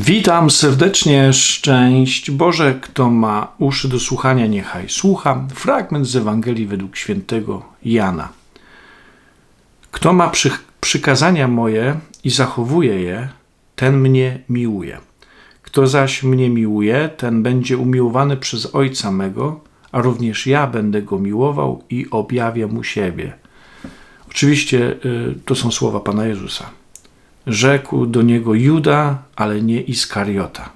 Witam serdecznie, szczęść Boże, kto ma uszy do słuchania, niechaj słucha. Fragment z Ewangelii według świętego Jana. Kto ma przy, przykazania moje i zachowuje je, ten mnie miłuje. Kto zaś mnie miłuje, ten będzie umiłowany przez Ojca mego, a również ja będę go miłował i objawię mu siebie. Oczywiście y, to są słowa Pana Jezusa. Rzekł do niego Juda, ale nie Iskariota.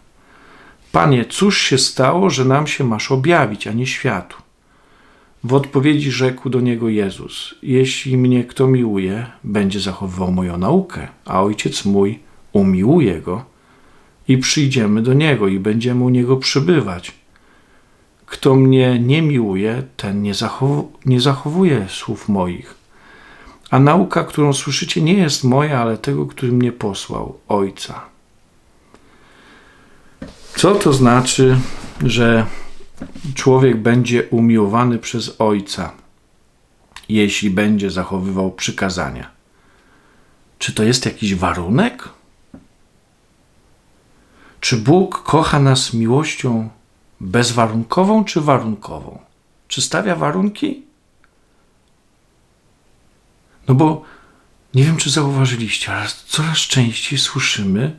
Panie, cóż się stało, że nam się masz objawić, a nie światu? W odpowiedzi rzekł do niego Jezus: Jeśli mnie kto miłuje, będzie zachowywał moją naukę, a ojciec mój umiłuje go i przyjdziemy do niego i będziemy u niego przybywać. Kto mnie nie miłuje, ten nie, zachow nie zachowuje słów moich. A nauka, którą słyszycie, nie jest moja, ale tego, który mnie posłał, Ojca. Co to znaczy, że człowiek będzie umiłowany przez Ojca, jeśli będzie zachowywał przykazania? Czy to jest jakiś warunek? Czy Bóg kocha nas miłością bezwarunkową czy warunkową? Czy stawia warunki? No bo nie wiem, czy zauważyliście, ale coraz częściej słyszymy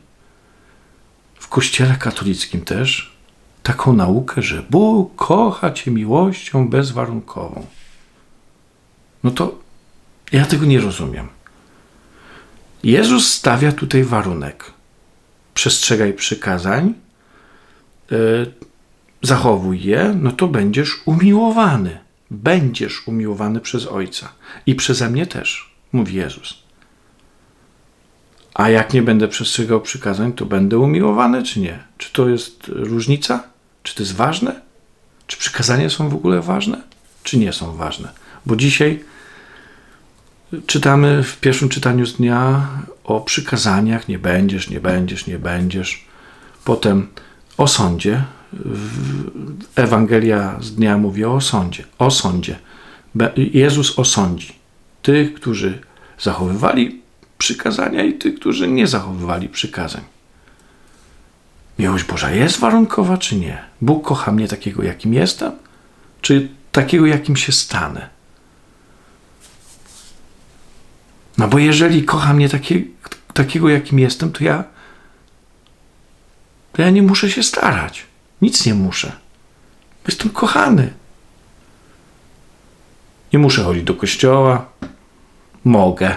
w kościele katolickim też taką naukę, że Bóg kocha cię miłością bezwarunkową. No to ja tego nie rozumiem. Jezus stawia tutaj warunek. Przestrzegaj przykazań, yy, zachowuj je, no to będziesz umiłowany będziesz umiłowany przez Ojca i przeze mnie też, mówi Jezus. A jak nie będę przestrzegał przykazań, to będę umiłowany, czy nie? Czy to jest różnica? Czy to jest ważne? Czy przykazania są w ogóle ważne, czy nie są ważne? Bo dzisiaj czytamy w pierwszym czytaniu z dnia o przykazaniach: nie będziesz, nie będziesz, nie będziesz. Potem o sądzie, Ewangelia z dnia mówi o sądzie. O sądzie. Jezus osądzi tych, którzy zachowywali przykazania i tych, którzy nie zachowywali przykazań. Miłość Boża jest warunkowa, czy nie? Bóg kocha mnie takiego, jakim jestem, czy takiego, jakim się stanę? No bo jeżeli kocha mnie taki, takiego, jakim jestem, to ja, to ja nie muszę się starać. Nic nie muszę. Jestem kochany. Nie muszę chodzić do kościoła. Mogę.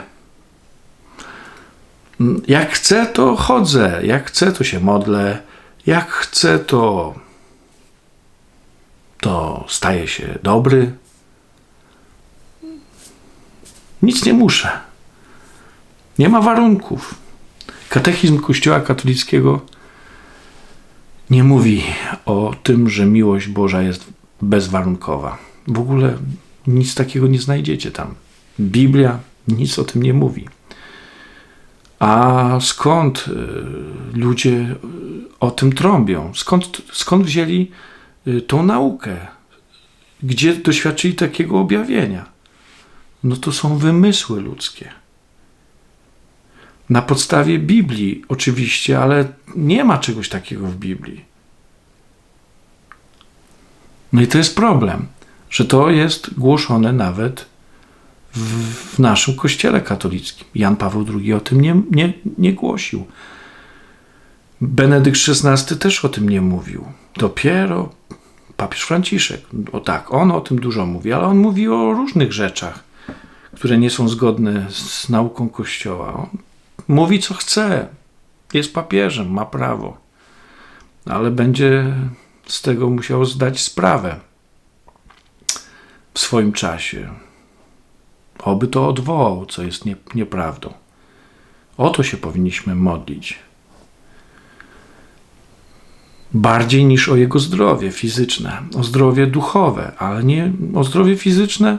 Jak chcę, to chodzę. Jak chcę, to się modlę. Jak chcę, to, to staję się dobry. Nic nie muszę. Nie ma warunków. Katechizm Kościoła katolickiego nie mówi o tym, że miłość Boża jest bezwarunkowa. W ogóle nic takiego nie znajdziecie tam. Biblia nic o tym nie mówi. A skąd y, ludzie o tym trąbią? Skąd, skąd wzięli y, tą naukę? Gdzie doświadczyli takiego objawienia? No to są wymysły ludzkie na podstawie Biblii, oczywiście, ale nie ma czegoś takiego w Biblii. No i to jest problem, że to jest głoszone nawet w, w naszym kościele katolickim. Jan Paweł II o tym nie, nie, nie głosił. Benedykt XVI też o tym nie mówił. Dopiero papież Franciszek. O tak, on o tym dużo mówi, ale on mówi o różnych rzeczach, które nie są zgodne z nauką Kościoła. On mówi co chce, jest papieżem, ma prawo, ale będzie z tego musiał zdać sprawę w swoim czasie. Oby to odwołał, co jest nie, nieprawdą. O to się powinniśmy modlić. Bardziej niż o jego zdrowie fizyczne, o zdrowie duchowe, ale nie o zdrowie fizyczne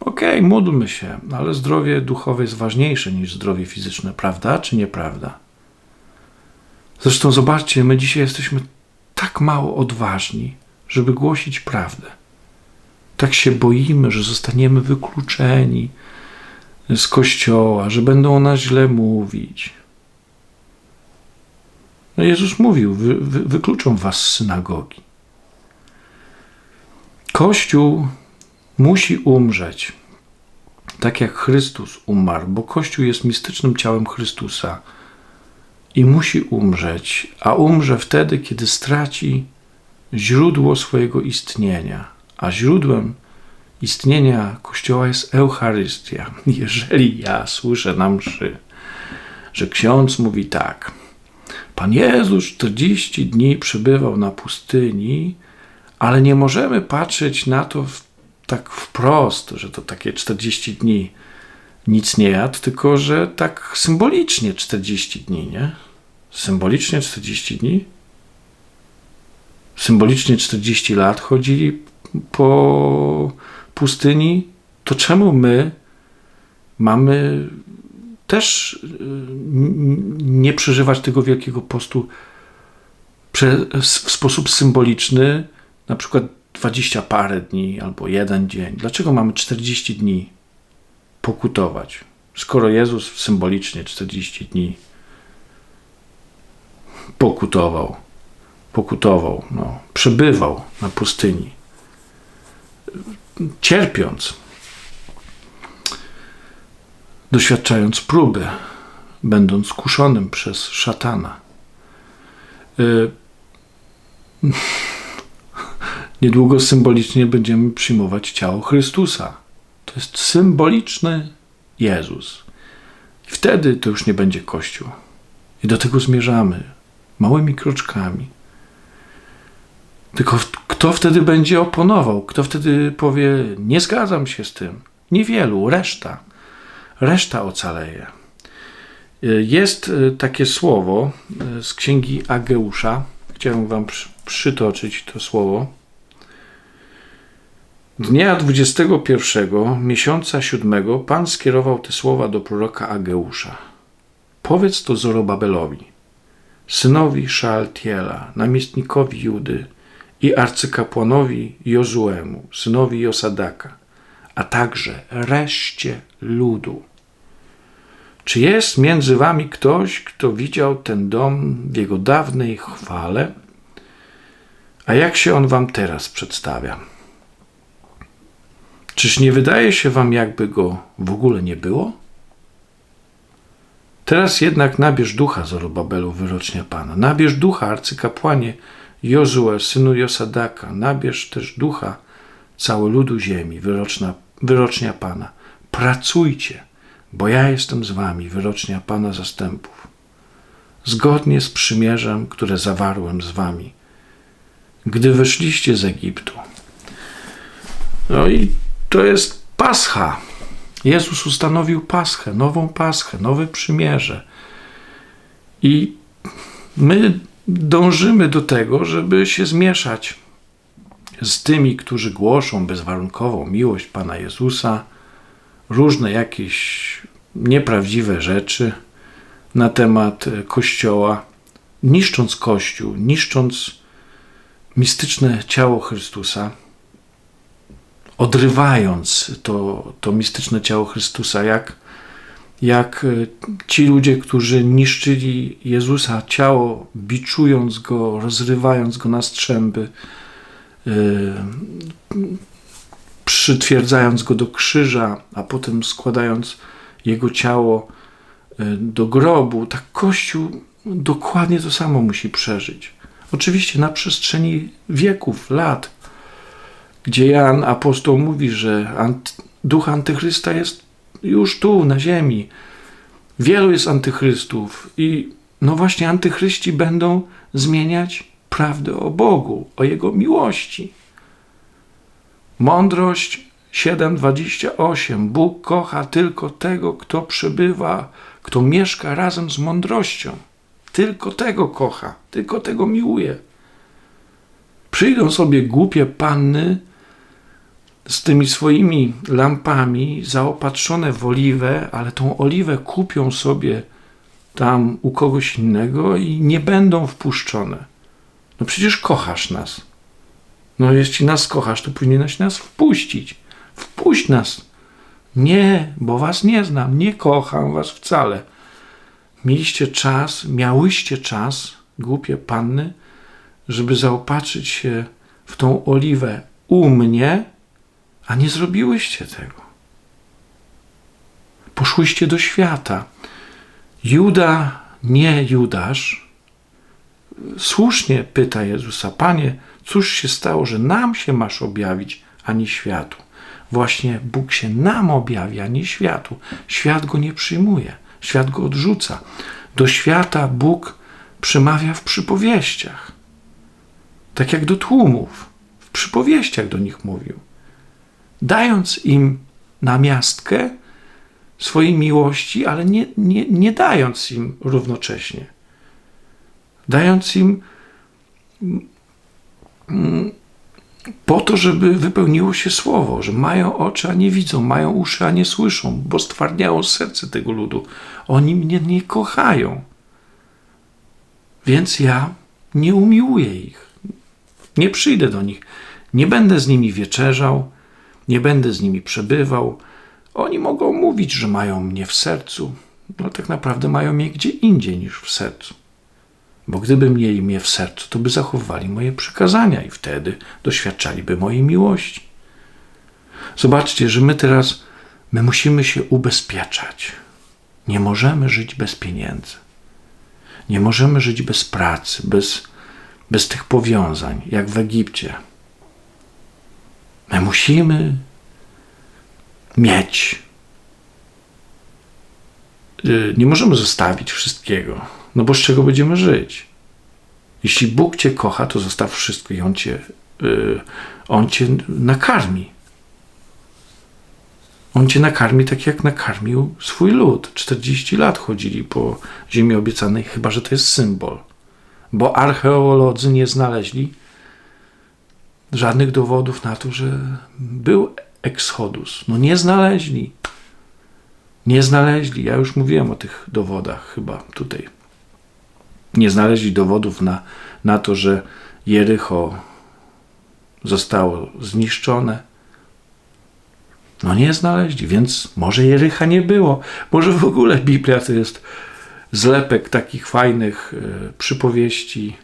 Okej, okay, módlmy się, ale zdrowie duchowe jest ważniejsze niż zdrowie fizyczne, prawda czy nieprawda? Zresztą zobaczcie, my dzisiaj jesteśmy tak mało odważni, żeby głosić prawdę. Tak się boimy, że zostaniemy wykluczeni z kościoła, że będą o nas źle mówić. No Jezus mówił, wy, wy, wykluczą was z synagogi. Kościół musi umrzeć, tak jak Chrystus umarł, bo Kościół jest mistycznym ciałem Chrystusa i musi umrzeć, a umrze wtedy, kiedy straci źródło swojego istnienia. A źródłem istnienia Kościoła jest Eucharystia. Jeżeli ja słyszę na mszy, że ksiądz mówi tak, Pan Jezus 40 dni przebywał na pustyni, ale nie możemy patrzeć na to w, tak wprost, że to takie 40 dni nic nie jadł, tylko że tak symbolicznie 40 dni, nie? Symbolicznie 40 dni? Symbolicznie 40 lat chodzili po pustyni, to czemu my mamy też y, nie przeżywać tego wielkiego postu w sposób symboliczny, na przykład 20 parę dni albo jeden dzień. Dlaczego mamy 40 dni pokutować, skoro Jezus symbolicznie 40 dni pokutował, pokutował, no, przebywał na pustyni, cierpiąc, doświadczając próby, będąc kuszonym przez szatana. Y Niedługo symbolicznie będziemy przyjmować ciało Chrystusa. To jest symboliczny Jezus. I wtedy to już nie będzie Kościół. I do tego zmierzamy małymi kroczkami. Tylko kto wtedy będzie oponował? Kto wtedy powie: Nie zgadzam się z tym? Niewielu, reszta. Reszta ocaleje. Jest e, takie słowo e, z księgi Ageusza. Chciałem Wam przytoczyć to słowo. Dnia 21 miesiąca siódmego Pan skierował te słowa do proroka Ageusza. Powiedz to Zorobabelowi, synowi Szaltiela, namiestnikowi Judy i arcykapłanowi Jozuemu, synowi Josadaka, a także reszcie ludu. Czy jest między wami ktoś, kto widział ten dom w jego dawnej chwale? A jak się on wam teraz przedstawia? Czyż nie wydaje się wam, jakby go w ogóle nie było? Teraz jednak nabierz ducha, Zorobabelu, wyrocznia Pana. Nabierz ducha, arcykapłanie Jozue, synu Josadaka. Nabierz też ducha, cały ludu ziemi, wyroczna, wyrocznia Pana. Pracujcie, bo ja jestem z wami, wyrocznia Pana zastępów. Zgodnie z przymierzem, które zawarłem z wami, gdy wyszliście z Egiptu. No i to jest Pascha. Jezus ustanowił Paschę, nową Paschę, nowe przymierze. I my dążymy do tego, żeby się zmieszać z tymi, którzy głoszą bezwarunkową miłość Pana Jezusa, różne jakieś nieprawdziwe rzeczy na temat Kościoła, niszcząc Kościół, niszcząc mistyczne ciało Chrystusa odrywając to, to mistyczne ciało Chrystusa, jak, jak e, ci ludzie, którzy niszczyli Jezusa ciało, biczując go, rozrywając go na strzęby, yy, przytwierdzając go do krzyża, a potem składając jego ciało e, do grobu, tak Kościół dokładnie to samo musi przeżyć. Oczywiście na przestrzeni wieków, lat, gdzie Jan apostoł mówi, że duch antychrysta jest już tu, na ziemi. Wielu jest antychrystów i no właśnie antychryści będą zmieniać prawdę o Bogu, o Jego miłości. Mądrość 7:28. Bóg kocha tylko tego, kto przebywa, kto mieszka razem z mądrością. Tylko tego kocha, tylko tego miłuje. Przyjdą sobie głupie panny z tymi swoimi lampami zaopatrzone w oliwę, ale tą oliwę kupią sobie tam u kogoś innego i nie będą wpuszczone. No przecież kochasz nas. No jeśli nas kochasz, to powinieneś nas wpuścić. Wpuść nas. Nie, bo was nie znam, nie kocham was wcale. Mieliście czas, miałyście czas, głupie panny, żeby zaopatrzyć się w tą oliwę u mnie, a nie zrobiłyście tego. Poszłyście do świata. Juda, nie Judasz, słusznie pyta Jezusa: Panie, cóż się stało, że nam się masz objawić, a nie światu? Właśnie Bóg się nam objawia, nie światu. Świat go nie przyjmuje, świat go odrzuca. Do świata Bóg przemawia w przypowieściach, tak jak do tłumów, w przypowieściach do nich mówił, dając im namiastkę swojej miłości, ale nie, nie, nie dając im równocześnie. Dając im mm, po to, żeby wypełniło się słowo, że mają oczy, a nie widzą, mają uszy, a nie słyszą, bo stwardniało serce tego ludu. Oni mnie nie kochają. Więc ja nie umiłuję ich. Nie przyjdę do nich. Nie będę z nimi wieczerzał, nie będę z nimi przebywał. Oni mogą mówić, że mają mnie w sercu, no tak naprawdę mają mnie gdzie indziej niż w sercu. Bo gdyby mieli mnie w sercu, to by zachowali moje przykazania i wtedy doświadczaliby mojej miłości. Zobaczcie, że my teraz my musimy się ubezpieczać. Nie możemy żyć bez pieniędzy. Nie możemy żyć bez pracy, bez, bez tych powiązań, jak w Egipcie. My musimy mieć. Y, nie możemy zostawić wszystkiego, no bo z czego będziemy żyć? Jeśli Bóg cię kocha, to zostaw wszystko i On cię, y, on cię nakarmi. On cię nakarmi tak, jak nakarmił swój lud. 40 lat chodzili po ziemi obiecanej, chyba że to jest symbol. Bo archeolodzy nie znaleźli żadnych dowodów na to, że był eksodus. No nie znaleźli. Nie znaleźli. Ja już mówiłem o tych dowodach chyba tutaj. Nie znaleźli dowodów na, na to, że Jericho zostało zniszczone. No nie znaleźli, więc może Jericha nie było. Może w ogóle Biblia to jest zlepek takich fajnych y, przypowieści,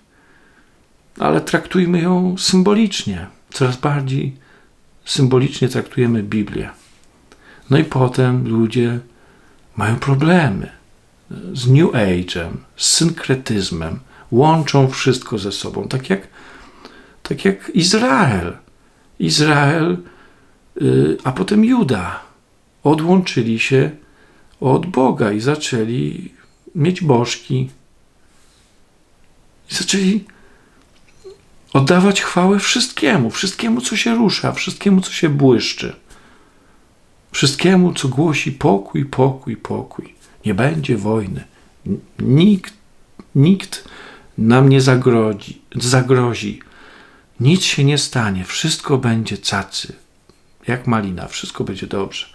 ale traktujmy ją symbolicznie. Coraz bardziej symbolicznie traktujemy Biblię. No i potem ludzie mają problemy z New Age'em, z synkretyzmem, łączą wszystko ze sobą, tak jak, tak jak Izrael. Izrael, yy, a potem Juda odłączyli się od Boga i zaczęli mieć bożki. I zaczęli oddawać chwałę wszystkiemu, wszystkiemu, co się rusza, wszystkiemu, co się błyszczy, wszystkiemu, co głosi pokój, pokój, pokój. Nie będzie wojny. Nikt, nikt nam nie zagrozi, zagrozi. Nic się nie stanie, wszystko będzie cacy, jak malina, wszystko będzie dobrze.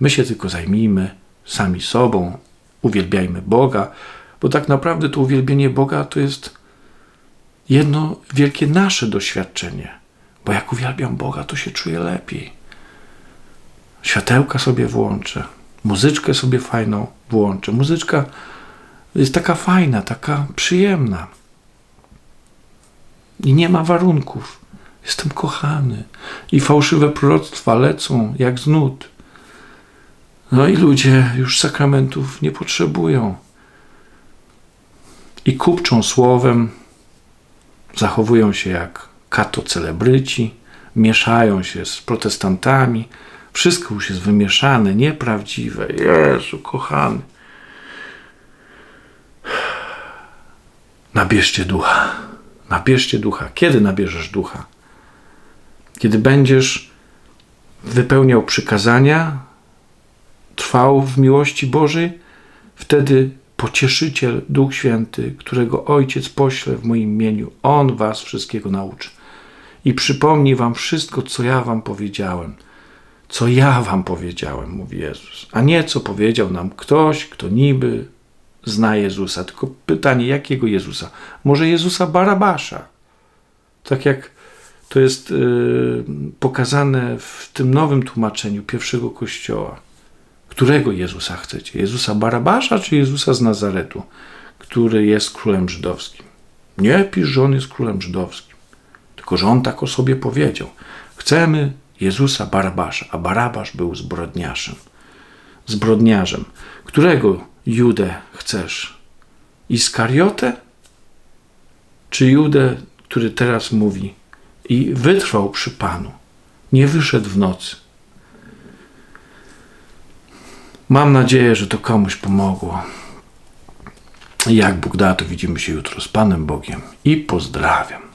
My się tylko zajmijmy sami sobą, uwielbiajmy Boga, bo tak naprawdę to uwielbienie Boga to jest jedno wielkie nasze doświadczenie, bo jak uwielbiam Boga, to się czuję lepiej. Światełka sobie włączę, muzyczkę sobie fajną włączę. Muzyczka jest taka fajna, taka przyjemna. I nie ma warunków. Jestem kochany. I fałszywe proroctwa lecą jak z nut. No i ludzie już sakramentów nie potrzebują. I kupczą słowem, zachowują się jak kato-celebryci, mieszają się z protestantami. Wszystko już jest wymieszane, nieprawdziwe. Jezu, kochany. Nabierzcie ducha. Nabierzcie ducha. Kiedy nabierzesz ducha? Kiedy będziesz wypełniał przykazania, trwał w miłości Bożej, wtedy pocieszyciel, Duch Święty, którego Ojciec pośle w moim imieniu, On was wszystkiego nauczy. I przypomni wam wszystko, co ja wam powiedziałem. Co ja wam powiedziałem, mówi Jezus. A nie co powiedział nam ktoś, kto niby zna Jezusa. Tylko pytanie, jakiego Jezusa? Może Jezusa Barabasza? Tak jak to jest yy, pokazane w tym nowym tłumaczeniu pierwszego kościoła. Którego Jezusa chcecie? Jezusa Barabasza czy Jezusa z Nazaretu, który jest królem żydowskim? Nie pisz, że on jest królem żydowskim. Tylko, że on tak o sobie powiedział. Chcemy Jezusa Barabasza, a Barabasz był zbrodniarzem. Zbrodniarzem. Którego Judę chcesz? Iskariotę? Czy Judę, który teraz mówi i wytrwał przy Panu, nie wyszedł w nocy? Mam nadzieję, że to komuś pomogło. Jak Bóg da, to widzimy się jutro z Panem Bogiem i pozdrawiam.